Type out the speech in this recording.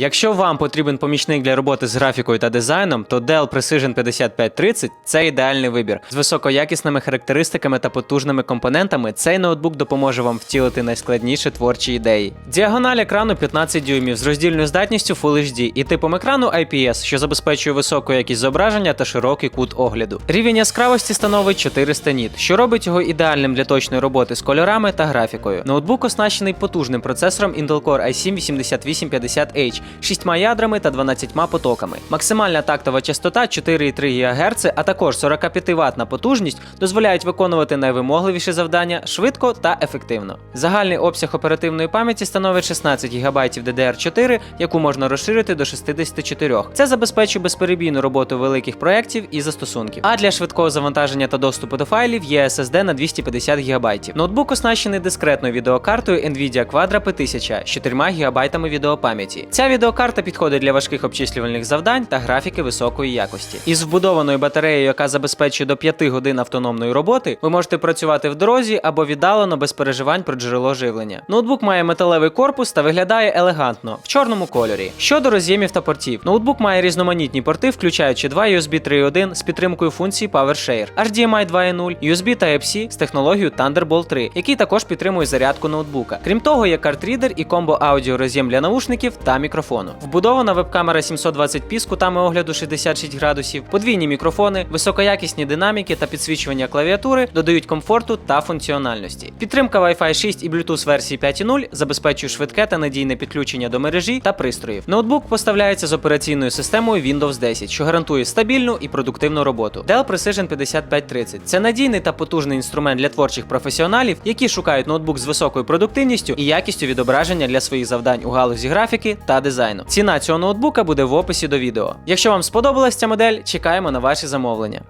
Якщо вам потрібен помічник для роботи з графікою та дизайном, то Dell Precision 5530 це ідеальний вибір. З високоякісними характеристиками та потужними компонентами цей ноутбук допоможе вам втілити найскладніші творчі ідеї. Діагональ екрану 15 дюймів з роздільною здатністю Full HD і типом екрану IPS, що забезпечує високу якість зображення та широкий кут огляду. Рівень яскравості становить 400 ніт, що робить його ідеальним для точної роботи з кольорами та графікою. Ноутбук оснащений потужним процесором Intel Core i7 8850H, 6 ядрами та 12 потоками. Максимальна тактова частота 4,3 ГГц, а також 45 ватна потужність дозволяють виконувати найвимогливіші завдання швидко та ефективно. Загальний обсяг оперативної пам'яті становить 16 ГБ DDR4, яку можна розширити до 64. Це забезпечує безперебійну роботу великих проєктів і застосунків. А для швидкого завантаження та доступу до файлів є SSD на 250 ГБ. Ноутбук оснащений дискретною відеокартою Nvidia Quadro P1000 з 4 ГБ відеопам'яті. Ця відеокарта підходить для важких обчислювальних завдань та графіки високої якості. Із вбудованою батареєю, яка забезпечує до 5 годин автономної роботи, ви можете працювати в дорозі або віддалено без переживань про джерело живлення. Ноутбук має металевий корпус та виглядає елегантно в чорному кольорі. Щодо роз'ємів та портів, ноутбук має різноманітні порти, включаючи два USB 3.1 з підтримкою функції PowerShare, HDMI 2.0, USB Type-C з технологією Thunderbolt 3, який також підтримує зарядку ноутбука. Крім того, є картрідер і комбо аудіо роз'єм для наушників та мікрофону. Вбудована веб-камера 720p з кутами огляду 66 градусів, подвійні мікрофони, високоякісні динаміки та підсвічування клавіатури додають комфорту та функціональності. Підтримка Wi-Fi 6 і Bluetooth версії 5.0 забезпечує швидке та надійне підключення до мережі та пристроїв. Ноутбук поставляється з операційною системою Windows 10, що гарантує стабільну і продуктивну роботу. Dell Precision 5530 це надійний та потужний інструмент для творчих професіоналів, які шукають ноутбук з високою продуктивністю і якістю відображення для своїх завдань у галузі графіки та дизайну. Ціна цього ноутбука буде в описі до відео. Якщо вам сподобалась ця модель, чекаємо на ваші замовлення.